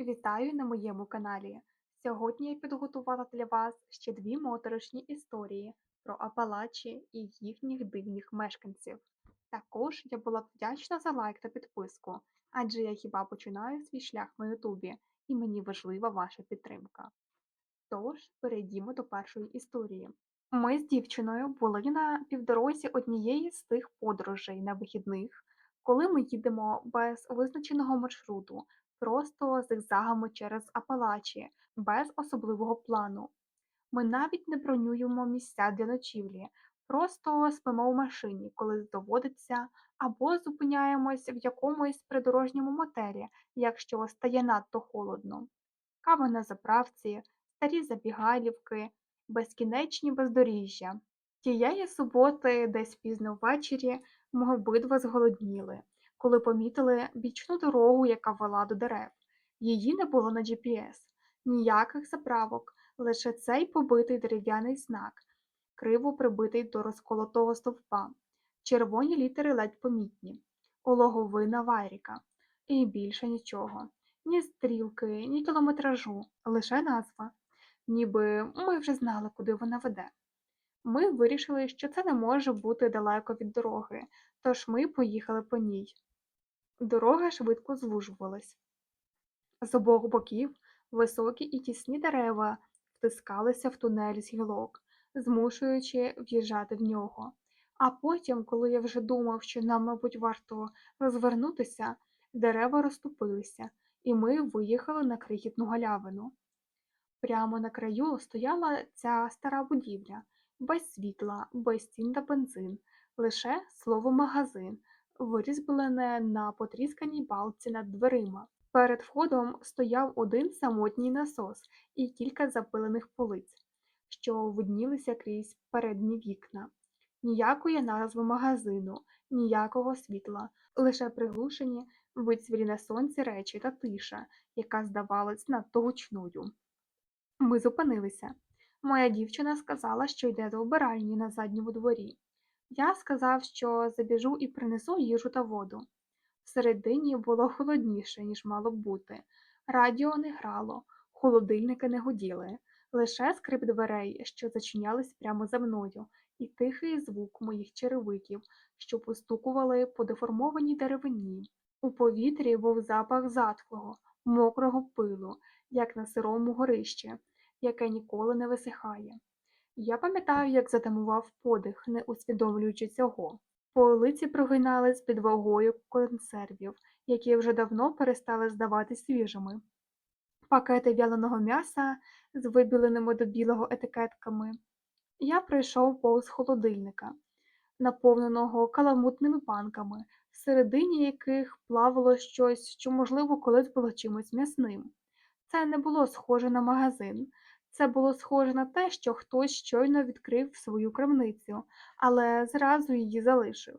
Вітаю на моєму каналі. Сьогодні я підготувала для вас ще дві моторошні історії про Апалачі і їхніх дивних мешканців. Також я була вдячна за лайк та підписку, адже я хіба починаю свій шлях на Ютубі, і мені важлива ваша підтримка. Тож, перейдімо до першої історії. Ми з дівчиною були на півдорозі однієї з тих подорожей на вихідних, коли ми їдемо без визначеного маршруту, просто зигзагами через Апалачі, без особливого плану. Ми навіть не бронюємо місця для ночівлі, просто спимо в машині, коли доводиться, або зупиняємось в якомусь придорожньому мотелі, якщо стає надто холодно. Кава на заправці, старі забігайлівки, безкінечні бездоріжжя. Тієї суботи, десь пізно ввечері, ми обидва зголодніли, коли помітили бічну дорогу, яка вела до дерев. Її не було на GPS, ніяких заправок, лише цей побитий дерев'яний знак, криво прибитий до розколотого стовпа, червоні літери ледь помітні, ологовина Вайріка. І більше нічого. Ні стрілки, ні кілометражу, лише назва, ніби ми вже знали, куди вона веде. Ми вирішили, що це не може бути далеко від дороги, тож ми поїхали по ній. Дорога швидко звужувалась. З обох боків високі і тісні дерева втискалися в тунель з гілок, змушуючи в'їжджати в нього. А потім, коли я вже думав, що нам, мабуть, варто розвернутися, дерева розступилися, і ми виїхали на крихітну галявину. Прямо на краю стояла ця стара будівля, без світла, без стін та бензин, лише слово магазин, вирізблене на потрісканій балці над дверима. Перед входом стояв один самотній насос і кілька запилених полиць, що виднілися крізь передні вікна. Ніякої назви магазину, ніякого світла, лише приглушені, вицвілі на сонці речі та тиша, яка здавалась надто гучною. Ми зупинилися. Моя дівчина сказала, що йде до вбиральні на задньому дворі. Я сказав, що забіжу і принесу їжу та воду. Всередині було холодніше, ніж мало б бути. Радіо не грало, холодильники не гуділи, лише скрип дверей, що зачинялись прямо за мною, і тихий звук моїх черевиків, що постукували по деформованій деревині. У повітрі був запах затхлого, мокрого пилу, як на сирому горищі, яке ніколи не висихає. Я пам'ятаю, як затамував подих, не усвідомлюючи цього. Полиці прогинались під вагою консервів, які вже давно перестали здавати свіжими. Пакети вяленого м'яса з вибіленими до білого етикетками. Я пройшов повз холодильника, наповненого каламутними банками, всередині яких плавало щось, що, можливо, колись було чимось м'ясним. Це не було схоже на магазин, це було схоже на те, що хтось щойно відкрив свою крамницю, але зразу її залишив.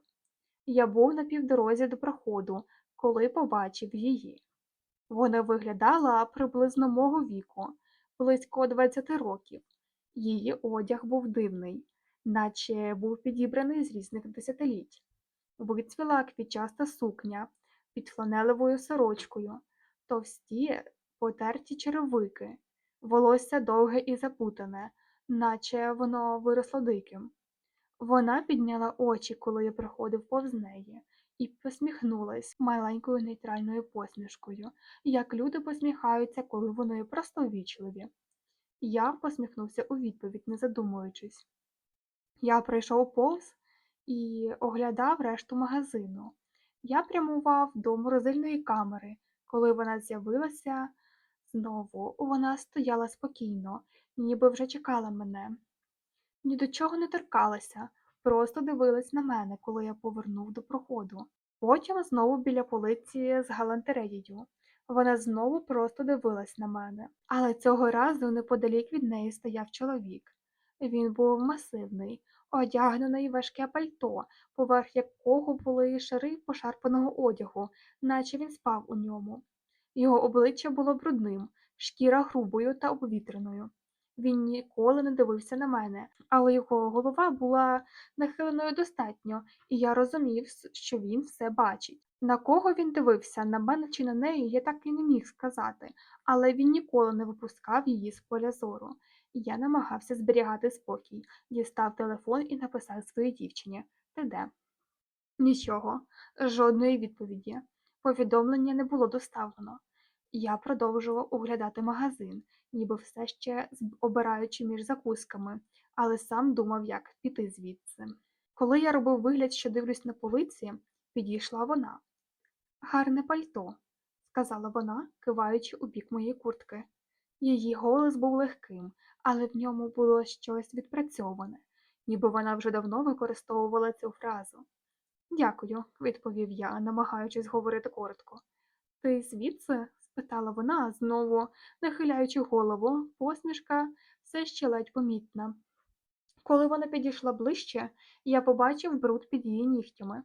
Я був на півдорозі до проходу, коли побачив її. Вона виглядала приблизно мого віку, близько 20 років. Її одяг був дивний, наче був підібраний з різних десятиліть. Вицвіла квітчаста сукня під фланелевою сорочкою, товсті потерті черевики, волосся довге і запутане, наче воно виросло диким. Вона підняла очі, коли я проходив повз неї, і посміхнулась маленькою нейтральною посмішкою, як люди посміхаються, коли вони просто ввічливі. Я посміхнувся у відповідь, не задумуючись. Я прийшов повз і оглядав решту магазину. Я прямував до морозильної камери, коли вона з'явилася знову. Вона стояла спокійно, ніби вже чекала мене. Ні до чого не торкалася, просто дивилась на мене, коли я повернув до проходу. Потім знову біля полиці з галантереєю. Вона знову просто дивилась на мене, але цього разу неподалік від неї стояв чоловік. Він був масивний, одягнений важке пальто, поверх якого були шари пошарпаного одягу, наче він спав у ньому. Його обличчя було брудним, шкіра грубою та обвітреною. Він ніколи не дивився на мене, але його голова була нахиленою достатньо, і я розумів, що він все бачить. На кого він дивився, на мене чи на неї, я так і не міг сказати, але він ніколи не випускав її з поля зору. Я намагався зберігати спокій, дістав телефон і написав своїй дівчині Ти де? Нічого, жодної відповіді. Повідомлення не було доставлено. Я продовжував оглядати магазин, ніби все ще обираючи між закусками, але сам думав, як піти звідси. Коли я робив вигляд, що дивлюсь на полиці, підійшла вона. Гарне пальто, сказала вона, киваючи у бік моєї куртки. Її голос був легким, але в ньому було щось відпрацьоване, ніби вона вже давно використовувала цю фразу. Дякую, відповів я, намагаючись говорити коротко. Ти звідси? спитала вона, знову нахиляючи голову, посмішка все ще ледь помітна. Коли вона підійшла ближче, я побачив бруд під її нігтями.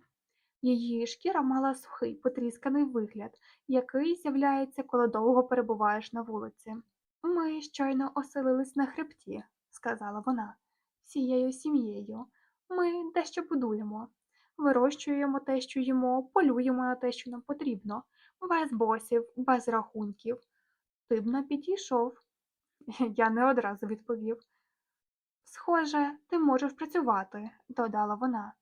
Її шкіра мала сухий, потрісканий вигляд, який з'являється, коли довго перебуваєш на вулиці. Ми щойно оселились на хребті, сказала вона, всією сім'єю. Ми дещо будуємо. Вирощуємо те, що їмо, полюємо на те, що нам потрібно, без босів, без рахунків. Ти б не підійшов. Я не одразу відповів. Схоже, ти можеш працювати, додала вона.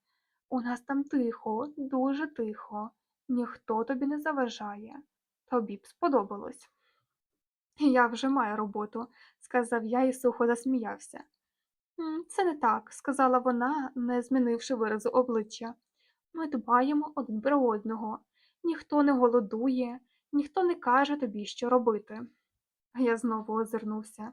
У нас там тихо, дуже тихо. Ніхто тобі не заважає. Тобі б сподобалось. Я вже маю роботу, сказав я і сухо засміявся. «М, Це не так, сказала вона, не змінивши виразу обличчя. Ми дбаємо один про одного. Ніхто не голодує, ніхто не каже тобі, що робити. Я знову озирнувся.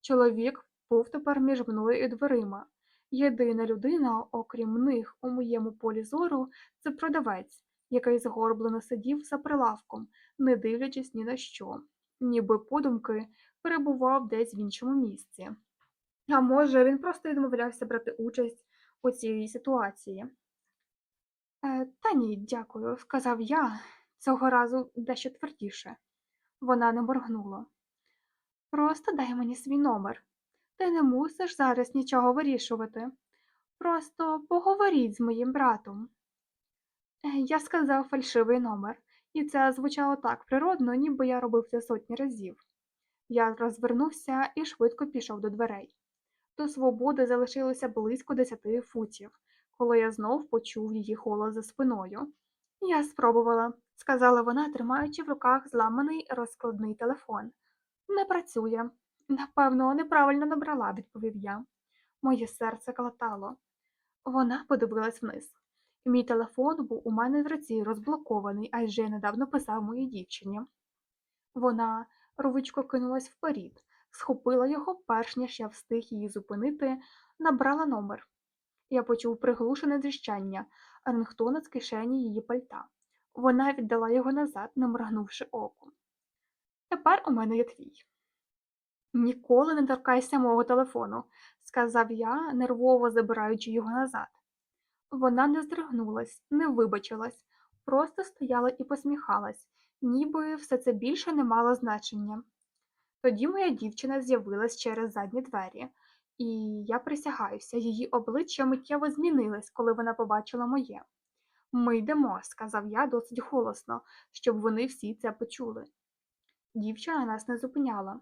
Чоловік був тепер між мною і дверима. Єдина людина, окрім них, у моєму полі зору, це продавець, який згорблено сидів за прилавком, не дивлячись ні на що, ніби подумки перебував десь в іншому місці. А може, він просто відмовлявся брати участь у цій ситуації. Е, та ні, дякую, сказав я, цього разу дещо твердіше. Вона не моргнула. Просто дай мені свій номер. Ти не мусиш зараз нічого вирішувати. Просто поговоріть з моїм братом. Е, Я сказав фальшивий номер, і це звучало так природно, ніби я робив це сотні разів. Я розвернувся і швидко пішов до дверей. До свободи залишилося близько десяти футів, коли я знов почув її голос за спиною. Я спробувала, сказала вона, тримаючи в руках зламаний розкладний телефон. Не працює. Напевно, неправильно набрала, відповів я. Моє серце клатало. Вона подивилась вниз. Мій телефон був у мене в руці розблокований, адже я недавно писав моїй дівчині. Вона рвучко кинулась вперед, схопила його, перш ніж я встиг її зупинити, набрала номер. Я почув приглушене дріщання, рингтона з кишені її пальта. Вона віддала його назад, не моргнувши оком. Тепер у мене є твій. Ніколи не торкайся мого телефону, сказав я, нервово забираючи його назад. Вона не здригнулась, не вибачилась, просто стояла і посміхалась, ніби все це більше не мало значення. Тоді моя дівчина з'явилась через задні двері, і я присягаюся, її обличчя миттєво змінилось, коли вона побачила моє. Ми йдемо, сказав я досить голосно, щоб вони всі це почули. Дівчина нас не зупиняла.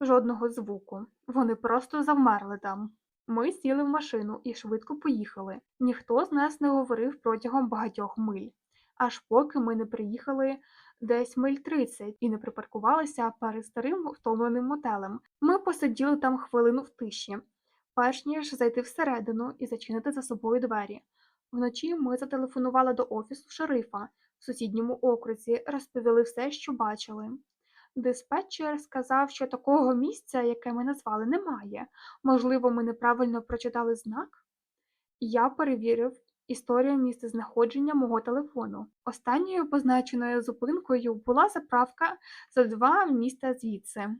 Жодного звуку. Вони просто завмерли там. Ми сіли в машину і швидко поїхали. Ніхто з нас не говорив протягом багатьох миль, аж поки ми не приїхали десь миль 30 і не припаркувалися перед старим втомленим мотелем. Ми посиділи там хвилину в тиші, перш ніж зайти всередину і зачинити за собою двері. Вночі ми зателефонували до офісу шерифа в сусідньому окрузі, розповіли все, що бачили. Диспетчер сказав, що такого місця, яке ми назвали, немає. Можливо, ми неправильно прочитали знак? Я перевірив історію місцезнаходження мого телефону. Останньою позначеною зупинкою була заправка за два міста звідси.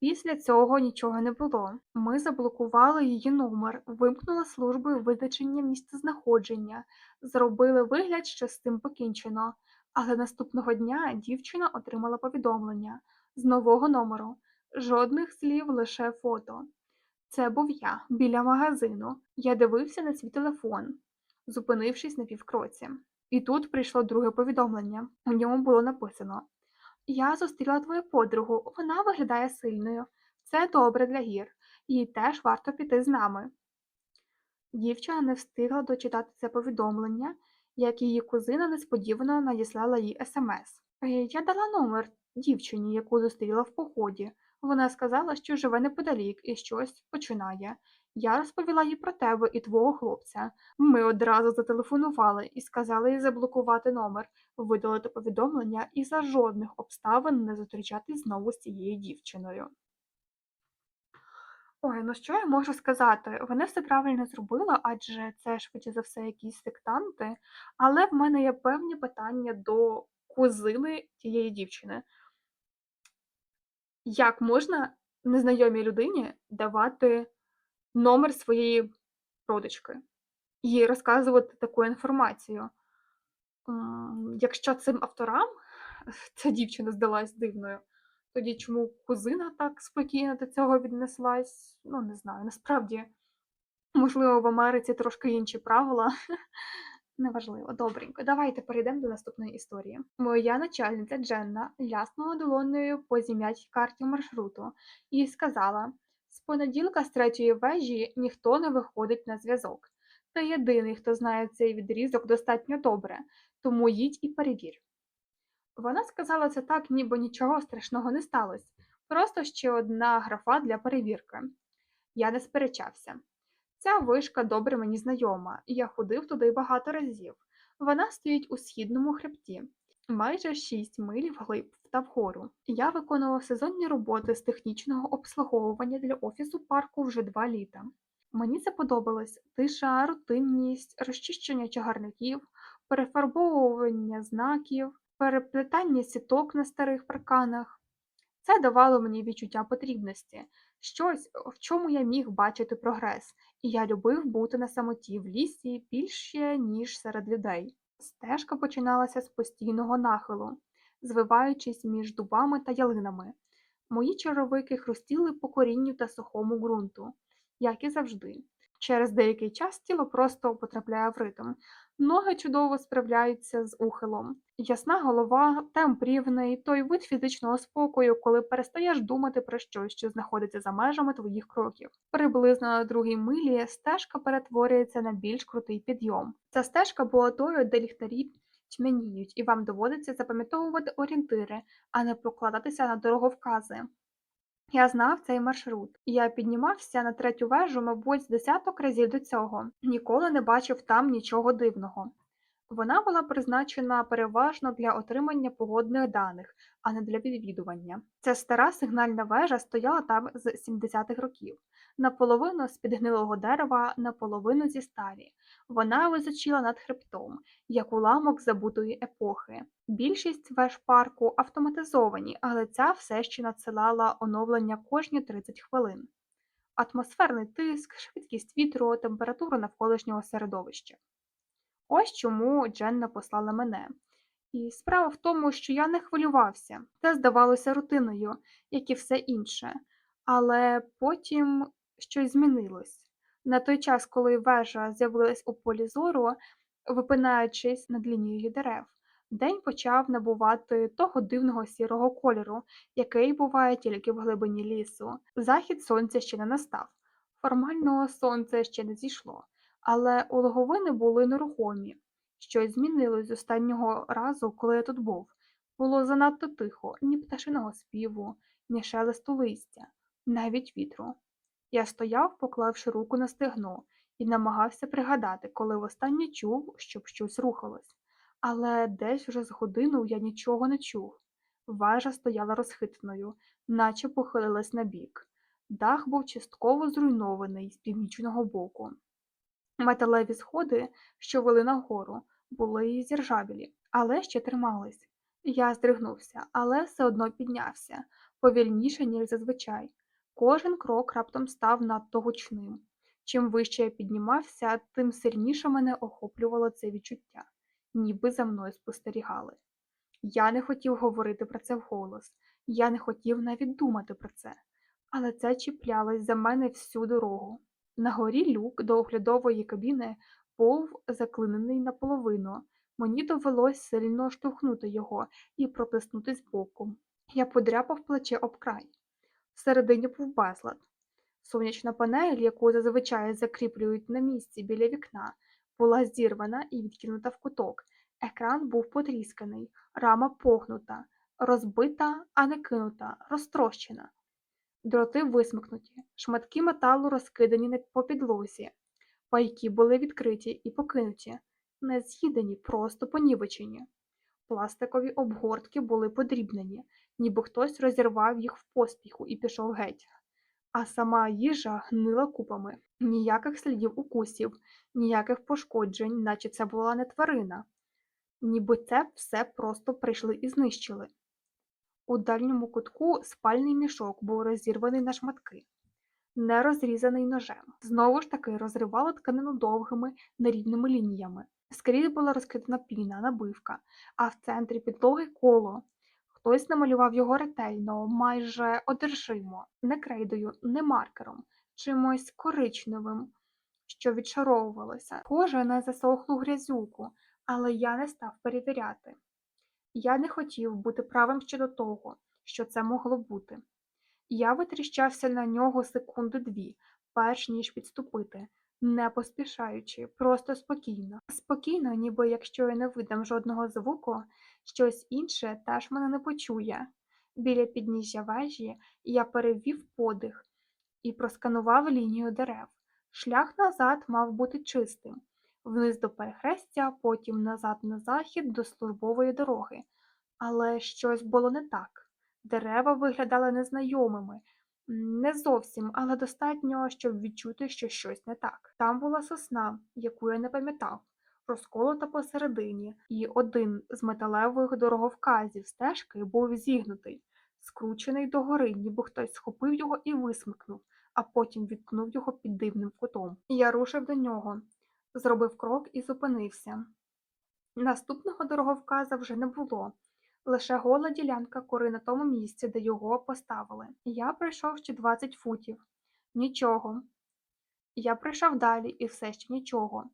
Після цього нічого не було. Ми заблокували її номер, вимкнули службу визначення місцезнаходження, зробили вигляд, що з цим покінчено. Але наступного дня дівчина отримала повідомлення з нового номеру. Жодних слів, лише фото. Це був я біля магазину. Я дивився на свій телефон, зупинившись на півкроці. І тут прийшло друге повідомлення. У ньому було написано: Я зустріла твою подругу, вона виглядає сильною. Це добре для гір. Їй теж варто піти з нами. Дівчина не встигла дочитати це повідомлення, як її кузина несподівано надіслала їй смс. «Е, Я дала номер дівчині, яку зустріла в поході. Вона сказала, що живе неподалік і щось починає. Я розповіла їй про тебе і твого хлопця. Ми одразу зателефонували і сказали їй заблокувати номер, видалити повідомлення і за жодних обставин не зустрічатись знову з цією дівчиною. Ой, ну що я можу сказати? Вони все правильно зробили, адже це швидше за все якісь сектанти, але в мене є певні питання до кузини тієї дівчини. Як можна незнайомій людині давати номер своєї родички і розказувати таку інформацію? Якщо цим авторам ця дівчина здалась дивною, тоді чому кузина так спокійно до цього віднеслась? Ну, не знаю. Насправді, можливо, в Америці трошки інші правила. Неважливо, добренько. Давайте перейдемо до наступної історії. Моя начальниця Дженна ляснула долонею по зім'ятій карті маршруту і сказала: з понеділка з третьої вежі ніхто не виходить на зв'язок. Ти єдиний, хто знає цей відрізок достатньо добре, тому їдь і перевір. Вона сказала це так, ніби нічого страшного не сталося, просто ще одна графа для перевірки. Я не сперечався. Ця вишка добре мені знайома, я ходив туди багато разів. Вона стоїть у східному хребті, майже 6 миль вглиб та вгору. Я виконував сезонні роботи з технічного обслуговування для офісу парку вже два літа. Мені це подобалось тиша, рутинність, розчищення чагарників, перефарбовування знаків, переплетання сіток на старих парканах. Це давало мені відчуття потрібності, щось, в чому я міг бачити прогрес, і я любив бути на самоті в лісі більше, ніж серед людей. Стежка починалася з постійного нахилу, звиваючись між дубами та ялинами. Мої чаровики хрустіли по корінню та сухому ґрунту, як і завжди. Через деякий час тіло просто потрапляє в ритм. Ноги чудово справляються з ухилом. Ясна голова, темп рівний, той вид фізичного спокою, коли перестаєш думати про щось, що знаходиться за межами твоїх кроків. Приблизно на другій милі стежка перетворюється на більш крутий підйом. Ця стежка була тою, де ліхтарі тьмяніють, і вам доводиться запам'ятовувати орієнтири, а не покладатися на дороговкази. Я знав цей маршрут. Я піднімався на третю вежу, мабуть, з десяток разів до цього. Ніколи не бачив там нічого дивного. Вона була призначена переважно для отримання погодних даних, а не для відвідування. Ця стара сигнальна вежа стояла там з 70-х років, наполовину з підгнилого дерева, наполовину зі сталі. Вона височила над хребтом, як уламок забутої епохи. Більшість веж парку автоматизовані, але ця все ще надсилала оновлення кожні 30 хвилин. Атмосферний тиск, швидкість вітру, температура навколишнього середовища. Ось чому Дженна послала мене. І справа в тому, що я не хвилювався, це здавалося рутиною, як і все інше, але потім щось змінилось. На той час, коли вежа з'явилась у полі зору, випинаючись над лінією дерев, день почав набувати того дивного сірого кольору, який буває тільки в глибині лісу. Захід сонця ще не настав. Формально сонце ще не зійшло, але у логовини були нерухомі. Щось змінилось з останнього разу, коли я тут був. Було занадто тихо, ні пташиного співу, ні шелесту листя, навіть вітру. Я стояв, поклавши руку на стегно, і намагався пригадати, коли востаннє чув, щоб щось рухалось. Але десь вже з годину я нічого не чув. Вежа стояла розхитаною, наче похилилась на бік. Дах був частково зруйнований з північного боку. Металеві сходи, що вели нагору, були зіржавілі, але ще тримались. Я здригнувся, але все одно піднявся, повільніше, ніж зазвичай. Кожен крок раптом став надто гучним. Чим вище я піднімався, тим сильніше мене охоплювало це відчуття, ніби за мною спостерігали. Я не хотів говорити про це вголос, я не хотів навіть думати про це, але це чіплялось за мене всю дорогу. На горі люк до оглядової кабіни був заклинений наполовину, Мені довелось сильно штовхнути його і протиснути збоку. Я подряпав плече об край. Всередині був безлад. Сонячна панель, яку зазвичай закріплюють на місці біля вікна, була зірвана і відкинута в куток. Екран був потрісканий, рама погнута, розбита, а не кинута, розтрощена. Дроти висмикнуті, шматки металу розкидані по підлозі, пайки були відкриті і покинуті, не з'їдені, просто понівечені. Пластикові обгортки були подрібнені, ніби хтось розірвав їх в поспіху і пішов геть. А сама їжа гнила купами. Ніяких слідів укусів, ніяких пошкоджень, наче це була не тварина. Ніби це все просто прийшли і знищили. У дальньому кутку спальний мішок був розірваний на шматки, не розрізаний ножем. Знову ж таки розривало тканину довгими нерівними лініями. Скрізь була розкидана піна, набивка, а в центрі підлоги коло. Хтось намалював його ретельно, майже одержимо, не крейдою, не маркером, чимось коричневим, що відшаровувалося, схоже на засохлу грязюку, але я не став перевіряти. Я не хотів бути правим щодо того, що це могло бути. Я витріщався на нього секунди дві, перш ніж підступити, не поспішаючи, просто спокійно. Спокійно, ніби якщо я не видам жодного звуку, щось інше теж мене не почує. Біля підніжжя вежі я перевів подих і просканував лінію дерев. Шлях назад мав бути чистим, вниз до перехрестя, потім назад на захід до службової дороги. Але щось було не так. Дерева виглядали незнайомими, не зовсім, але достатньо, щоб відчути, що щось не так. Там була сосна, яку я не пам'ятав, розколота посередині, і один з металевих дороговказів стежки був зігнутий, скручений догори, ніби хтось схопив його і висмикнув, а потім відкнув його під дивним кутом. Я рушив до нього, зробив крок і зупинився. Наступного дороговказа вже не було. Лише гола ділянка кори на тому місці, де його поставили. Я пройшов ще 20 футів. Нічого. Я пройшов далі і все ще нічого.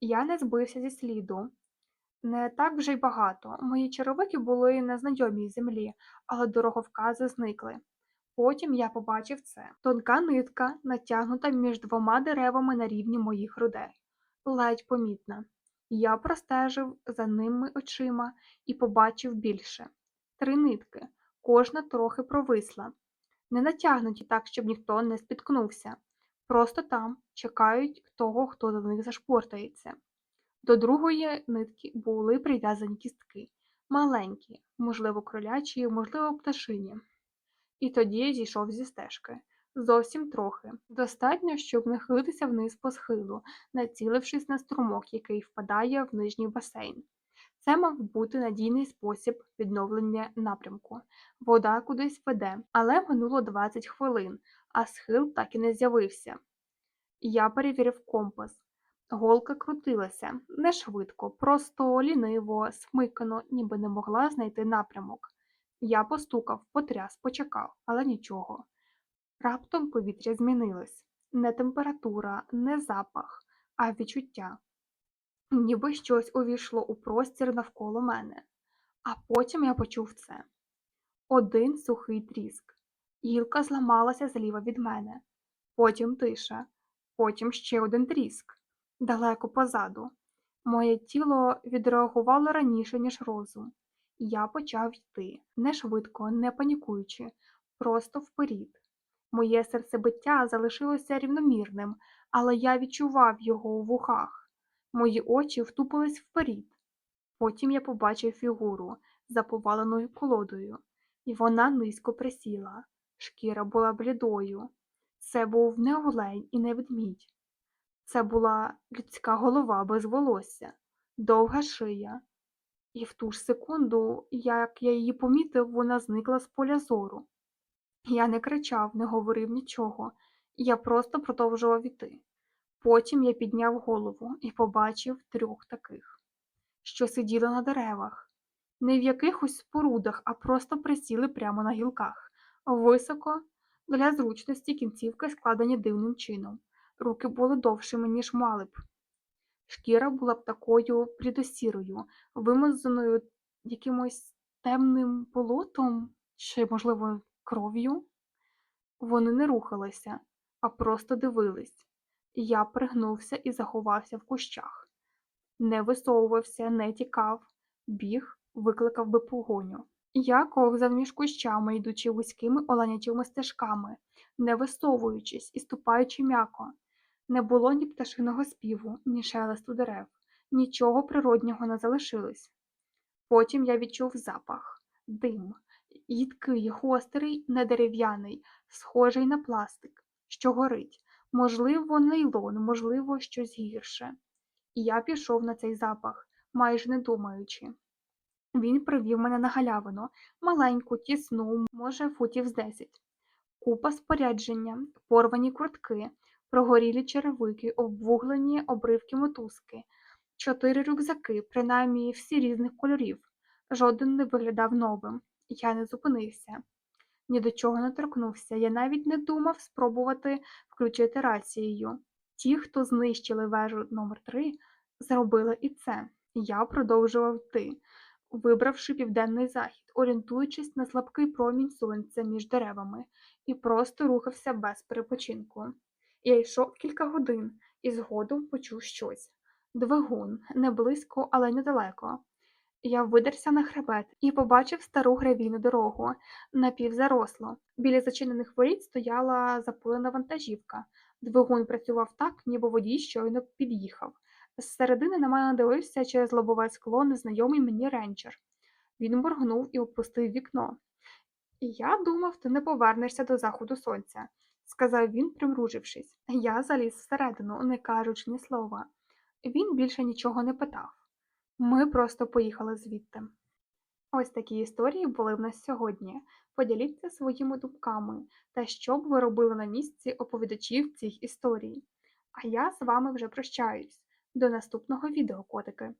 Я не збився зі сліду. Не так вже й багато. Мої черевики були на знайомій землі, але дороговкази зникли. Потім я побачив це. Тонка нитка, натягнута між двома деревами на рівні моїх грудей. Ледь помітна. Я простежив за ними очима і побачив більше. Три нитки, кожна трохи провисла. Не натягнуті так, щоб ніхто не спіткнувся. Просто там чекають того, хто за них зашпортається. До другої нитки були прив'язані кістки, маленькі, можливо, кролячі, можливо, пташині. І тоді я зійшов зі стежки. Зовсім трохи. Достатньо, щоб нахилитися вниз по схилу, націлившись на струмок, який впадає в нижній басейн. Це мав бути надійний спосіб відновлення напрямку. Вода кудись веде, але минуло 20 хвилин, а схил так і не з'явився. Я перевірив компас. Голка крутилася не швидко, просто ліниво, смикано, ніби не могла знайти напрямок. Я постукав, потряс, почекав, але нічого. Раптом повітря змінилось. Не температура, не запах, а відчуття. Ніби щось увійшло у простір навколо мене. А потім я почув це. Один сухий тріск. Гілка зламалася зліва від мене. Потім тиша, потім ще один тріск. Далеко позаду. Моє тіло відреагувало раніше, ніж розум. Я почав йти, не швидко, не панікуючи, просто вперід. Моє серцебиття залишилося рівномірним, але я відчував його у вухах. Мої очі втупились вперід. Потім я побачив фігуру за поваленою колодою, і вона низько присіла. Шкіра була блідою. Це був не олень і не ведмідь. Це була людська голова без волосся, довга шия. І в ту ж секунду, як я її помітив, вона зникла з поля зору. Я не кричав, не говорив нічого, я просто продовжував іти. Потім я підняв голову і побачив трьох таких, що сиділи на деревах, не в якихось спорудах, а просто присіли прямо на гілках, високо, для зручності кінцівки складені дивним чином. Руки були довшими, ніж мали б. Шкіра була б такою блідосірою, вимазаною якимось темним болотом чи, можливо, кров'ю. Вони не рухалися, а просто дивились. Я пригнувся і заховався в кущах. Не висовувався, не тікав, біг, викликав би погоню. Я ковзав між кущами, йдучи вузькими оленячими стежками, не висовуючись і ступаючи м'яко. Не було ні пташиного співу, ні шелесту дерев, нічого природнього не залишилось. Потім я відчув запах, дим, їдкий, гострий, недерев'яний, схожий на пластик, що горить, можливо, нейлон, можливо, щось гірше. І я пішов на цей запах, майже не думаючи. Він привів мене на галявину, маленьку, тісну, може, футів з десять. Купа спорядження, порвані куртки, прогорілі черевики, обвуглені обривки мотузки, чотири рюкзаки, принаймні всі різних кольорів. Жоден не виглядав новим. Я не зупинився. Ні до чого не торкнувся. Я навіть не думав спробувати включити рацією. Ті, хто знищили вежу номер 3 зробили і це. Я продовжував йти, вибравши південний захід, орієнтуючись на слабкий промінь сонця між деревами, і просто рухався без перепочинку. Я йшов кілька годин і згодом почув щось. Двигун, не близько, але недалеко. Я видерся на хребет і побачив стару гравійну дорогу, напівзаросло. Біля зачинених воріт стояла запулена вантажівка. Двигун працював так, ніби водій щойно під'їхав. Зсередини на мене дивився через лобове скло незнайомий мені ренчер. Він моргнув і опустив вікно. Я думав, ти не повернешся до заходу сонця, сказав він, примружившись. Я заліз всередину, не кажучи ні слова. Він більше нічого не питав. Ми просто поїхали звідти. Ось такі історії були в нас сьогодні. Поділіться своїми думками та що б ви робили на місці оповідачів цих історій. А я з вами вже прощаюсь. До наступного відео, котики!